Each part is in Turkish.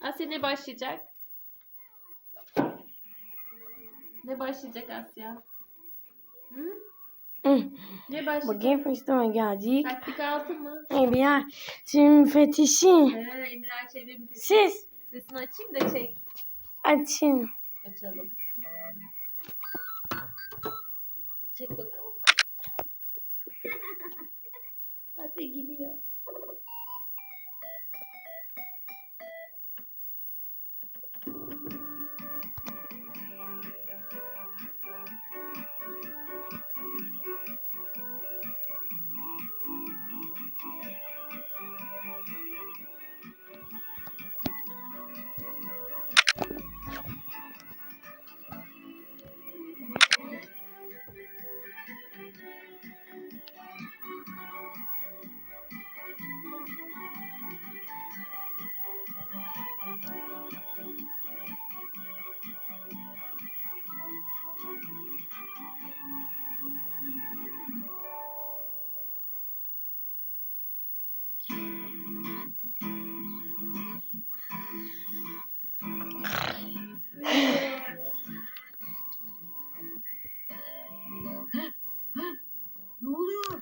Asya ne başlayacak? Ne başlayacak Asya? Hı? Ne başlayacak? Bugün fıstığıma geldik. Taktik altı mı? Emine şimdi fetişi. He, Emrah çevrim. Siz Sesini açayım da çek. açın. Açalım. Çek bakalım. Asya gidiyor.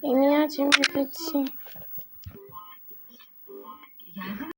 Ne oluyor? Emine şimdi fetişi.